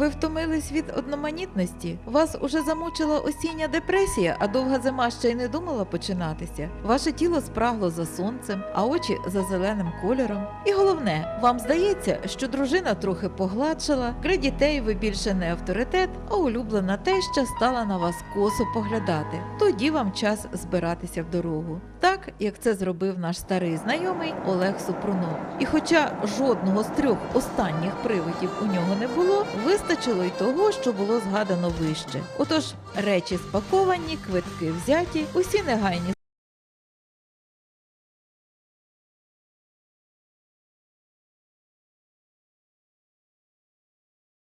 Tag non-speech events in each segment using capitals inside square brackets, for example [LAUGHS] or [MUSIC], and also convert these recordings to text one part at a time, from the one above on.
Ви втомились від одноманітності? Вас уже замучила осіння депресія, а довга зима ще й не думала починатися. Ваше тіло спрагло за сонцем, а очі за зеленим кольором. І головне, вам здається, що дружина трохи погладшила, край дітей ви більше не авторитет, а улюблена теща стала на вас косо поглядати. Тоді вам час збиратися в дорогу. Так, як це зробив наш старий знайомий Олег Супрунов. І хоча жодного з трьох останніх привидів у нього не було, вистачило й того, що було згадано вище. Отож, речі спаковані, квитки взяті, усі негайні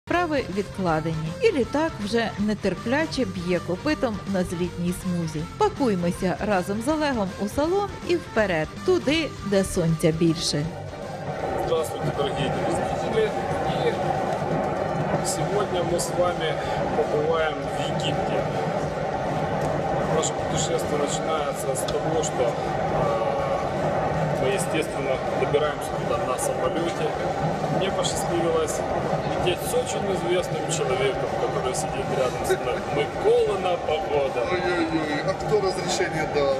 Справи відкладені, і літак вже нетерпляче б'є копитом на злітній смузі. Пакуймося разом з Олегом у салон і вперед, туди, де сонця більше. Здравствуйте, дорогие телезрители. Сегодня мы с вами побываем в Египте. Наше путешествие начинается с того, что э, мы, естественно, добираемся туда на самолете. Мне посчастливилось лететь с очень известным человеком, который сидит рядом со мной. Миколина Погода. Ой-ой-ой, а кто разрешение дал?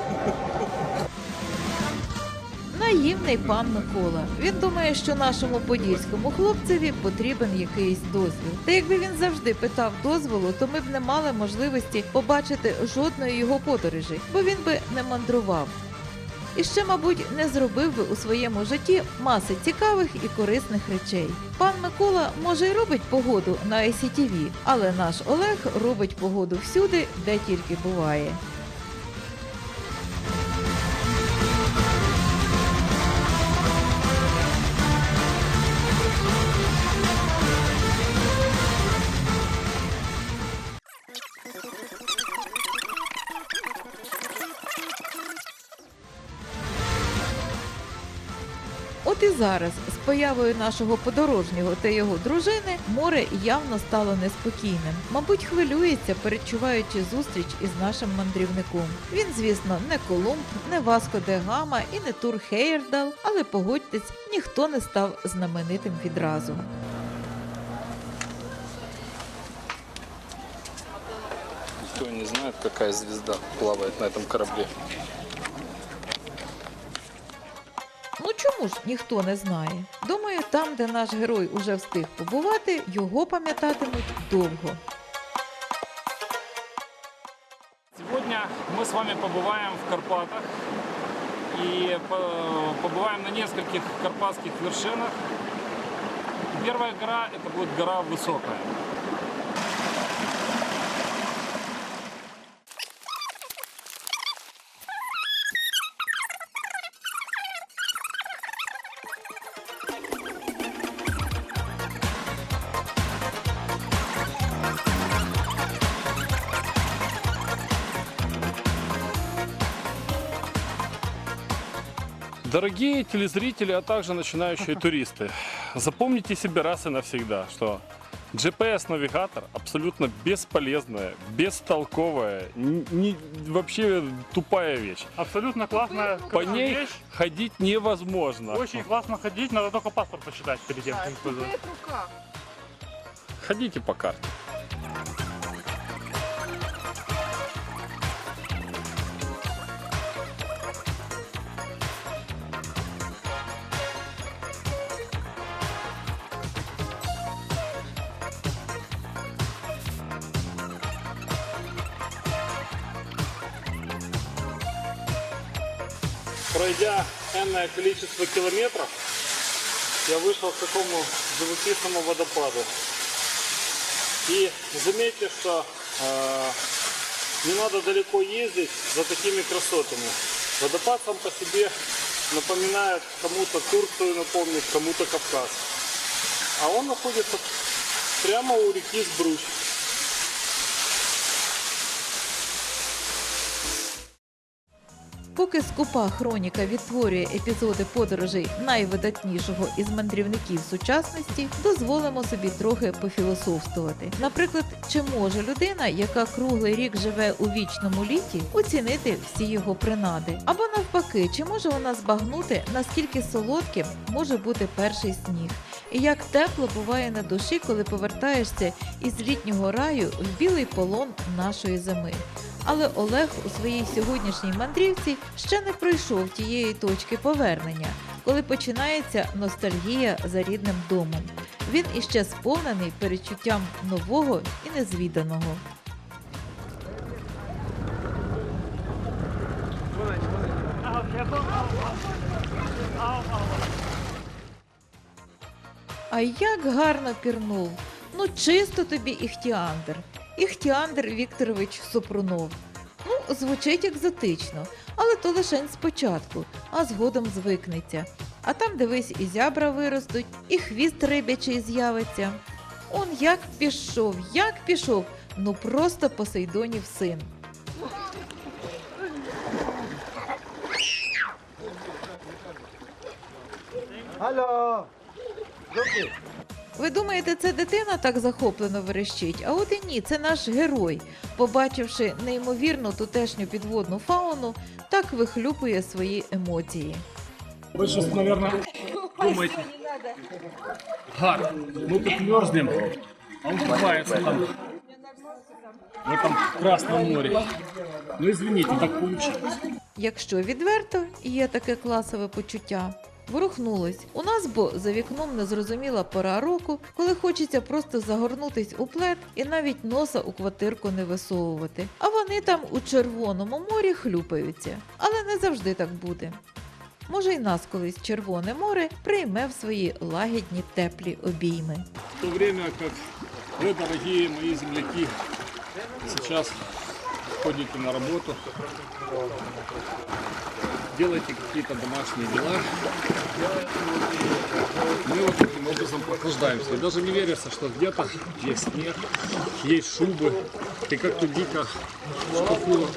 Наївний пан Микола. Він думає, що нашому подільському хлопцеві потрібен якийсь дозвіл. Та якби він завжди питав дозволу, то ми б не мали можливості побачити жодної його подорожі, бо він би не мандрував. І ще, мабуть, не зробив би у своєму житті маси цікавих і корисних речей. Пан Микола може й робить погоду на ICTV, але наш Олег робить погоду всюди, де тільки буває. Зараз, з появою нашого подорожнього та його дружини, море явно стало неспокійним. Мабуть, хвилюється, передчуваючи зустріч із нашим мандрівником. Він, звісно, не Колумб, не Васко де Гама і не Тур Хейердал, але погодьтесь, ніхто не став знаменитим відразу. Никто не знает, какая звезда плавает на этом корабле. чому ж ніхто не знає? Думаю, там, де наш герой уже встиг побувати, його пам'ятатимуть довго. Сегодня мы с вами побываем в Карпатах и по- побываем на нескольких карпатских вершинах. Первая гора это будет гора Высокая. Дорогие телезрители, а также начинающие туристы, запомните себе раз и навсегда, что GPS-навигатор абсолютно бесполезная, бестолковая, н- не- вообще тупая вещь. Абсолютно классная По ней вещь. ходить невозможно. Очень классно ходить, надо только паспорт почитать перед тем, как использовать. Ходите по карте. Пройдя энное количество километров, я вышел к такому живописному водопаду. И заметьте, что э, не надо далеко ездить за такими красотами. Водопад сам по себе напоминает кому-то Турцию, напомнит, кому-то Кавказ. А он находится прямо у реки Сбруч. Поки скупа хроніка відтворює епізоди подорожей найвидатнішого із мандрівників сучасності, дозволимо собі трохи пофілософствувати. Наприклад, чи може людина, яка круглий рік живе у вічному літі, оцінити всі його принади? Або навпаки, чи може вона збагнути, наскільки солодким може бути перший сніг? І як тепло буває на душі, коли повертаєшся із літнього раю в білий полон нашої зими. Але Олег у своїй сьогоднішній мандрівці ще не пройшов тієї точки повернення, коли починається ностальгія за рідним домом. Він іще сповнений перечуттям нового і незвіданого. А як гарно пірнув! Ну, чисто тобі іхтіандр. Іхтіандр Вікторович Супрунов. Ну, звучить екзотично, але то лишень спочатку, а згодом звикнеться. А там, дивись, і зябра виростуть, і хвіст рибячий з'явиться. Он як пішов, як пішов, ну просто Посейдонів син. Алло! Ви думаєте, це дитина так захоплено верещить? А от і ні, це наш герой. Побачивши неймовірну тутешню підводну фауну, так вихлюпує свої емоції. Вы сейчас, наверное, думаете, гад, мы тут мерзнем, а он купается там, в этом Красном море. Ну, извините, так получилось. Якщо відверто, і є таке класове почуття. Ворухнулось. У нас бо за вікном незрозуміла пора року, коли хочеться просто загорнутись у плед і навіть носа у квартирку не висовувати. А вони там у Червоному морі хлюпаються. Але не завжди так буде. Може, й нас колись Червоне море прийме в свої лагідні теплі обійми. В то время как вы, дорогие мои земляки, сейчас ходите на работу, делаете какие-то домашние дела, мы вот таким образом прохлаждаемся. И даже не верится, что где-то есть снег, есть шубы. И как тут дико в шкафу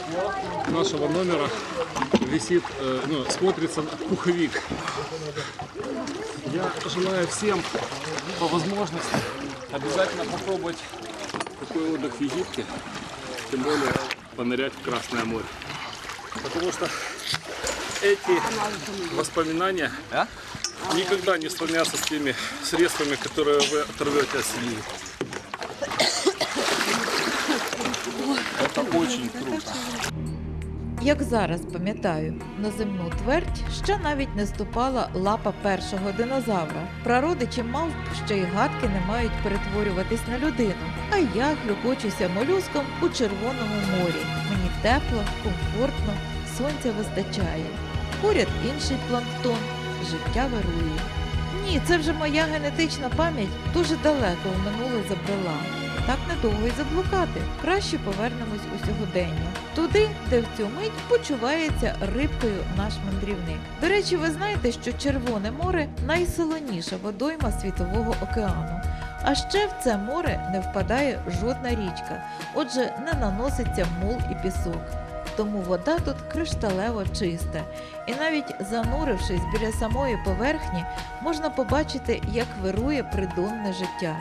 нашего номера висит, э, ну, смотрится пуховик. Я желаю всем по возможности обязательно попробовать такой отдых в Египте, тем более понырять в Красное море. Потому что эти воспоминания никогда не сравнятся с теми средствами, которые вы оторвете от семьи. Это очень круто. Як зараз пам'ятаю, на земну твердь ще навіть не ступала лапа першого динозавра. Прародичі мавп ще й гадки не мають перетворюватись на людину. А я хлюпочуся молюском у Червоному морі. Мені тепло, комфортно, сонця вистачає. Поряд інший планктон, життя вирує. Ні, це вже моя генетична пам'ять дуже далеко в минуле забрела. Так недовго й заблукати. Краще повернемось у сьогодення. Туди, де в цю мить почувається рибкою наш мандрівник. До речі, ви знаєте, що Червоне море найсолоніша водойма світового океану. А ще в це море не впадає жодна річка, отже, не наноситься мул і пісок. Тому вода тут кришталево чиста, і навіть занурившись біля самої поверхні, можна побачити, як вирує придонне життя.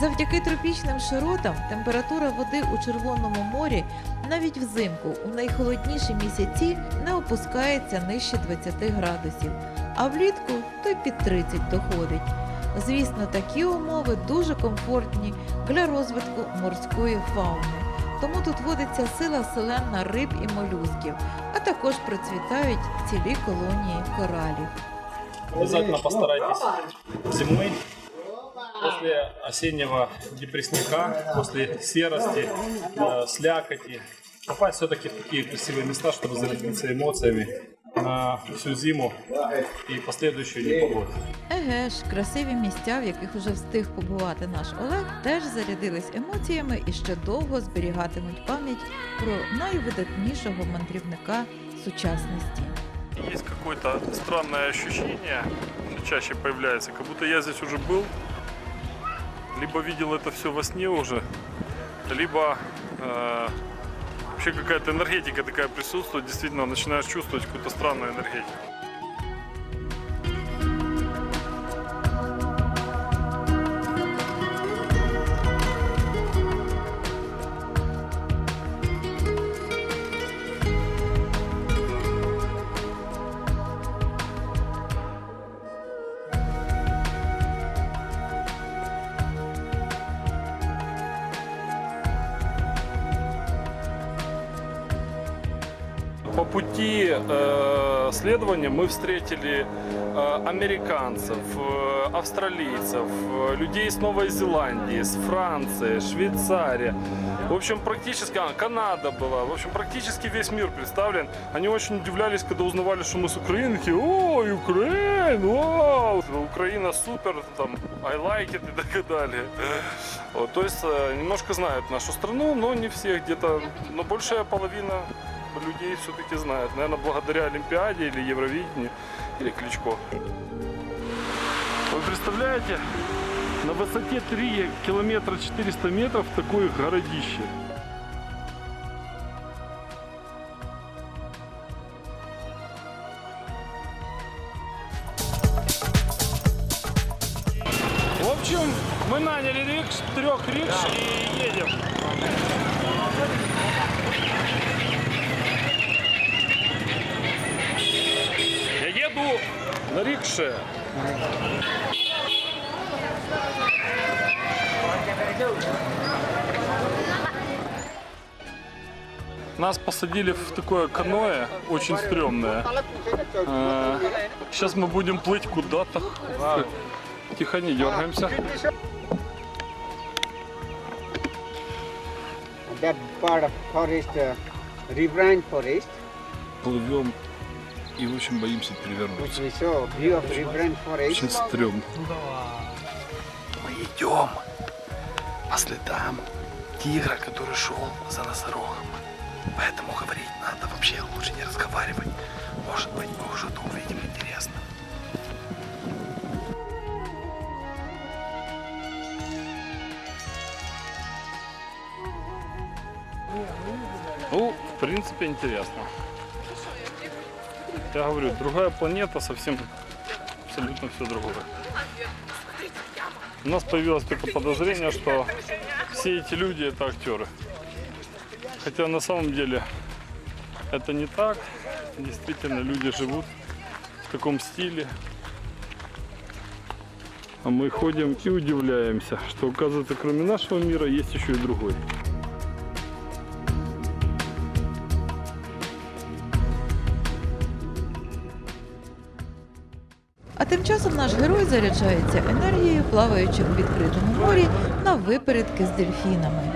Завдяки тропічним широтам температура води у Червоному морі навіть взимку у найхолодніші місяці не опускається нижче 20 градусів, а влітку то й під 30 доходить. Звісно, такі умови дуже комфортні для розвитку морської фауни Тому тут водиться сила селена риб і молюсків, а також процвітають цілі колонії коралів. Обязательно постарайтесь зимой, после осеннего депрессника, после серости, э, слякоти, попасть все-таки в такие красивые места, чтобы зарядиться эмоциями на всю зиму и последующую непогоду. Еге ж, красиві місця, в яких уже встиг побувати наш Олег, теж зарядились емоціями і ще довго зберігатимуть пам'ять про найвидатнішого мандрівника сучасності. Есть какое-то странное ощущение, что чаще появляется, как будто я здесь уже был, либо видел это все во сне уже, либо э, вообще какая-то энергетика такая присутствует, действительно начинаешь чувствовать какую-то странную энергетику. э, следования мы встретили э, американцев, э, австралийцев, э, людей с Новой Зеландии, с Франции, Швейцария. В общем, практически, а, Канада была. В общем, практически весь мир представлен. Они очень удивлялись, когда узнавали, что мы с Украины. Такие, о, Украина, вау, Украина супер, там, I like it и так далее. Вот, то есть э, немножко знают нашу страну, но не все где-то, но большая половина людей все-таки знают. Наверное, благодаря Олимпиаде или Евровидению, или Кличко. Вы представляете, на высоте 3 километра 400 метров такое городище. Нас посадили в такое каноэ, очень стрёмное. Э, Сейчас мы будем плыть куда-то. Тихо, не дергаемся. That part of forest, uh, riverine forest, Плывем и очень боимся перевернуться. Очень стрёмно. Мы идем по следам тигра, который шел за носорогом. Поэтому говорить надо вообще лучше не разговаривать. Может быть, мы уже то увидим интересно. Ну, в принципе, интересно. Я говорю, другая планета, совсем абсолютно все другое. У нас появилось только подозрение, что все эти люди это актеры. Хотя на самом деле это не так. Действительно, люди живут в таком стиле. А мы ходим и удивляемся, что оказывается, кроме нашего мира, есть еще и другой. А тим часом наш герой заряджається енергією, плаваючи у відкритому морі на випередки з дельфінами.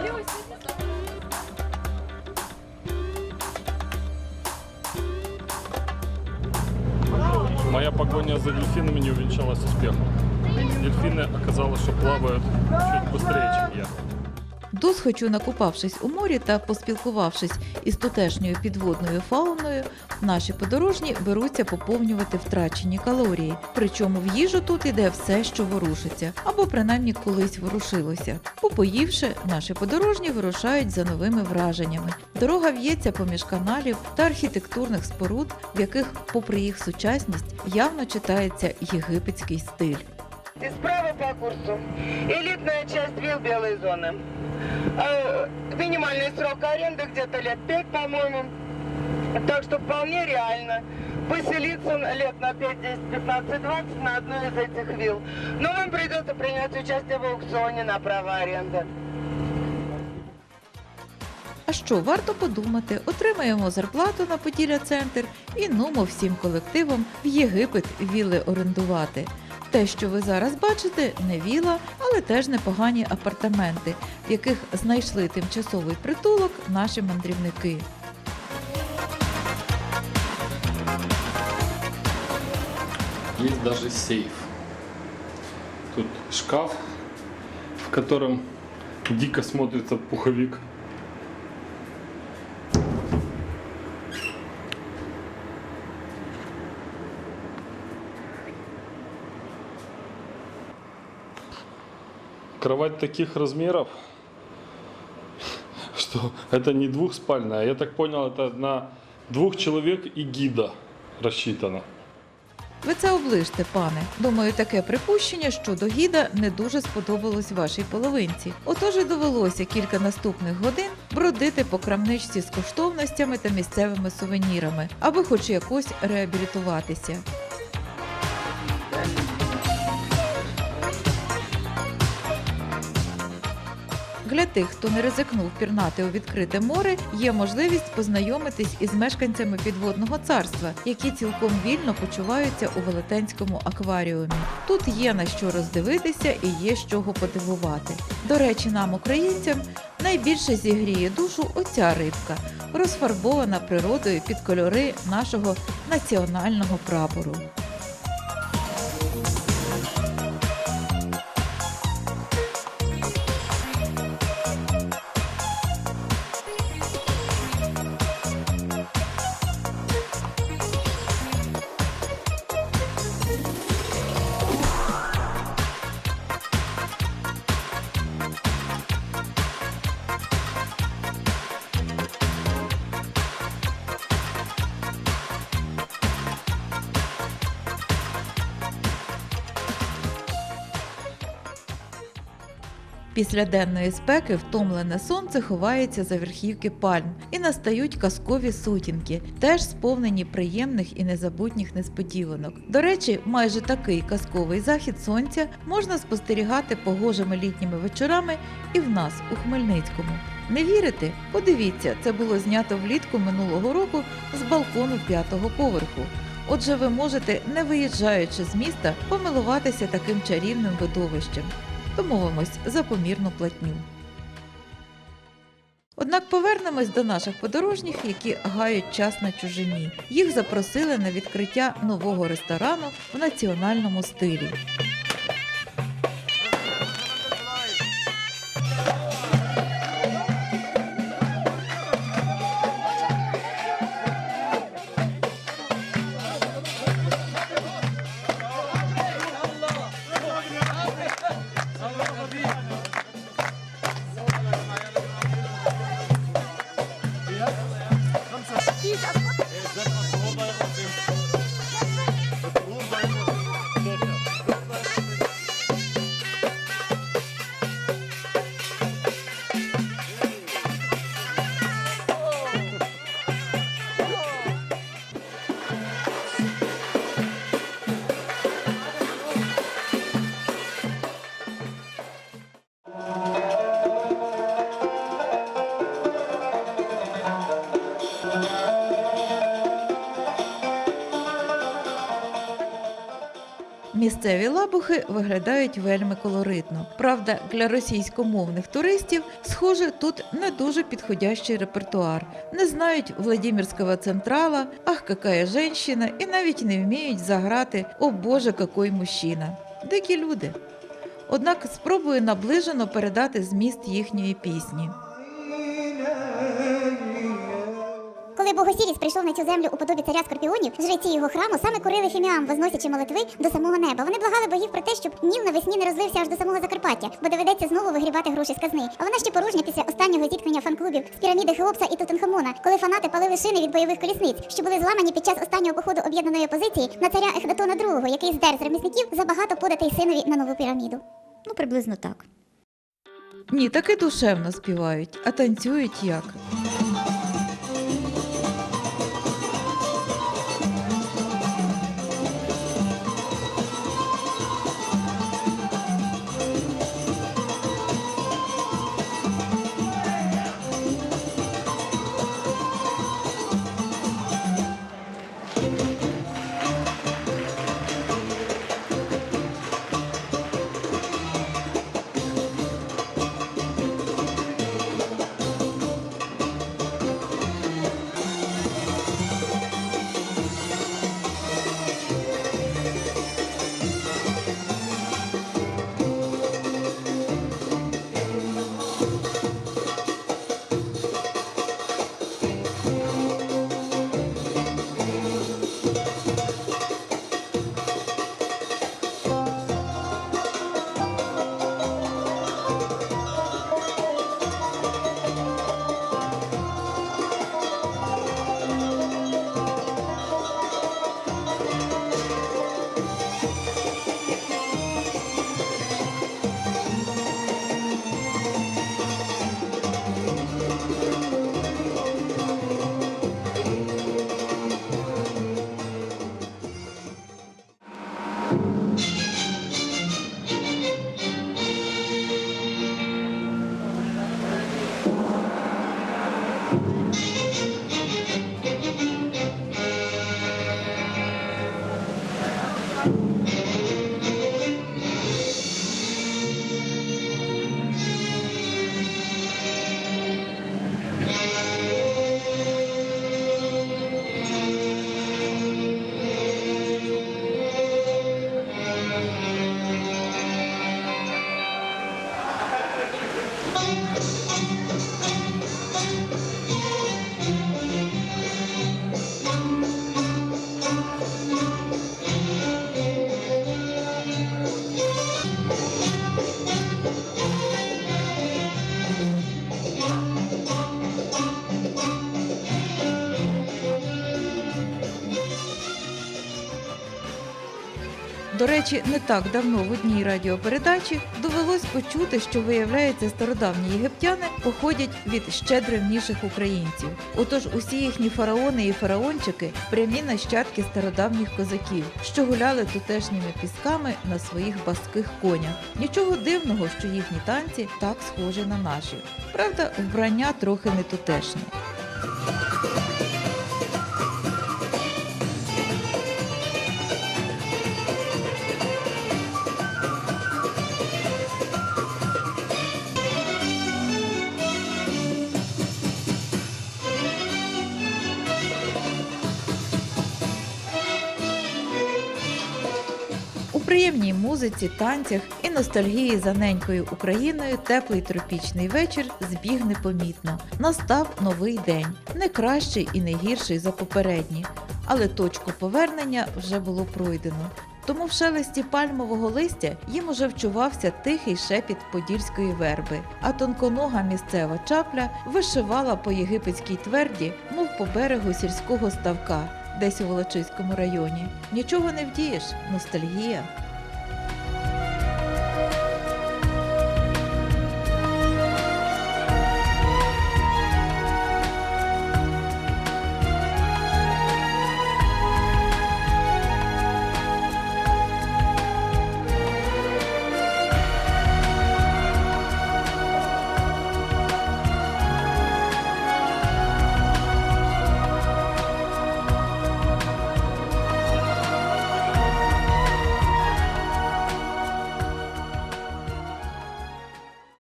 Погоня за дельфинами не увенчалась успехом. Дельфины оказалось, что плавают чуть быстрее, чем я. Досхочу накупавшись у морі та поспілкувавшись із тутешньою підводною фауною, наші подорожні беруться поповнювати втрачені калорії. Причому в їжу тут іде все, що ворушиться, або принаймні колись ворушилося. Попоївши, наші подорожні вирушають за новими враженнями. Дорога в'ється поміж каналів та архітектурних споруд, в яких, попри їх сучасність, явно читається єгипетський стиль. И справа по курсу элитная часть вилл белой зоны. Э, Минимальный срок аренды где-то лет 5, по-моему. Так что вполне реально поселиться лет на 5, 10, 15, 20 на одной из этих вилл. Но вам придется принять участие в аукционе на право аренды. А що варто подумати? Отримаємо зарплату на Поділля центр і нумо всім колективом в Єгипет віли орендувати. Те, що ви зараз бачите, не віла, але теж непогані апартаменти, в яких знайшли тимчасовий притулок наші мандрівники. Есть даже сейф. Тут шкаф, в котором дико смотрится пуховик. Кровать таких размеров, [LAUGHS] что это не двухспальная. Я так понял, это на двух человек и гида рассчитано. Ви це оближте, пане. Думаю, таке припущення що догіда не дуже сподобалось вашій половинці. Отож і довелося кілька наступних годин бродити по крамничці з коштовностями та місцевими сувенірами, аби хоч якось реабілітуватися. Для тих, хто не ризикнув пірнати у відкрите море, є можливість познайомитись із мешканцями підводного царства, які цілком вільно почуваються у велетенському акваріумі. Тут є на що роздивитися і є з чого подивувати. До речі, нам, українцям, найбільше зігріє душу оця рибка, розфарбована природою під кольори нашого національного прапору. Після денної спеки втомлене сонце ховається за верхівки пальм і настають казкові сутінки, теж сповнені приємних і незабутніх несподіванок. До речі, майже такий казковий захід сонця можна спостерігати погожими літніми вечорами і в нас у Хмельницькому. Не вірите? Подивіться, це було знято влітку минулого року з балкону п'ятого поверху. Отже, ви можете, не виїжджаючи з міста, помилуватися таким чарівним видовищем. Домовимось за помірну платню. Однак повернемось до наших подорожніх, які гають час на чужині. Їх запросили на відкриття нового ресторану в національному стилі. Місцеві лабухи виглядають вельми колоритно. Правда, для російськомовних туристів, схоже, тут не дуже підходящий репертуар. Не знають Владимирського централа, ах, какая женщина, і навіть не вміють заграти О Боже, какой мужчина. Дикі люди. Однак спробую наближено передати зміст їхньої пісні. Коли Богосіріс прийшов на цю землю у подобі царя скорпіонів, жреці його храму саме курили фіміам, возносячи молитви до самого неба. Вони благали богів про те, щоб Ніл навесні не розлився аж до самого Закарпаття, бо доведеться знову вигрібати гроші з казни. А вона ще порожня після останнього зіткнення фан-клубів з піраміди Хеопса і Тутанхамона, коли фанати палили шини від бойових колісниць, що були зламані під час останнього походу об'єднаної опозиції на царя Ехнатона II, який здер з ремісників забагато податий синові на нову піраміду. Ну, приблизно так. Ні, таки душевно співають, а танцюють як. Речі, не так давно в одній радіопередачі довелось почути, що виявляється, стародавні єгиптяни походять від ще древніших українців. Отож, усі їхні фараони і фараончики прямі нащадки стародавніх козаків, що гуляли тутешніми пісками на своїх баских конях. Нічого дивного, що їхні танці так схожі на наші. Правда, вбрання трохи не тутешнє. Музиці, танцях і ностальгії за ненькою Україною теплий тропічний вечір збіг непомітно. Настав новий день, не кращий і не гірший за попередні, але точку повернення вже було пройдено. Тому в шелесті пальмового листя їм уже вчувався тихий шепіт подільської верби, а тонконога місцева чапля вишивала по єгипетській тверді, мов по берегу сільського ставка, десь у Волочиському районі. Нічого не вдієш, ностальгія.